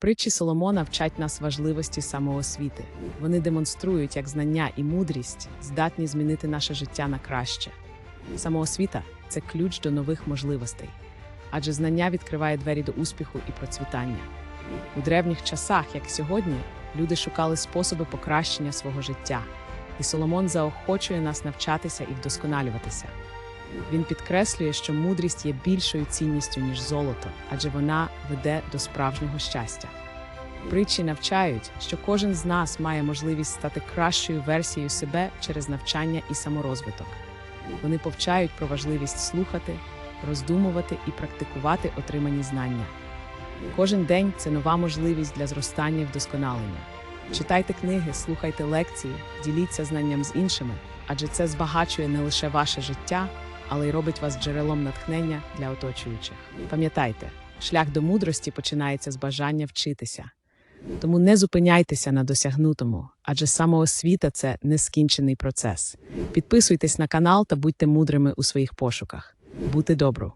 Притчі Соломона вчать нас важливості самоосвіти. Вони демонструють, як знання і мудрість здатні змінити наше життя на краще. Самоосвіта це ключ до нових можливостей, адже знання відкриває двері до успіху і процвітання. У древніх часах, як сьогодні, люди шукали способи покращення свого життя, і Соломон заохочує нас навчатися і вдосконалюватися. Він підкреслює, що мудрість є більшою цінністю, ніж золото, адже вона веде до справжнього щастя. Притчі навчають, що кожен з нас має можливість стати кращою версією себе через навчання і саморозвиток. Вони повчають про важливість слухати, роздумувати і практикувати отримані знання. Кожен день це нова можливість для зростання і вдосконалення. Читайте книги, слухайте лекції, діліться знанням з іншими, адже це збагачує не лише ваше життя, але й робить вас джерелом натхнення для оточуючих. Пам'ятайте, шлях до мудрості починається з бажання вчитися. Тому не зупиняйтеся на досягнутому, адже самоосвіта це нескінчений процес. Підписуйтесь на канал та будьте мудрими у своїх пошуках. Бути добру!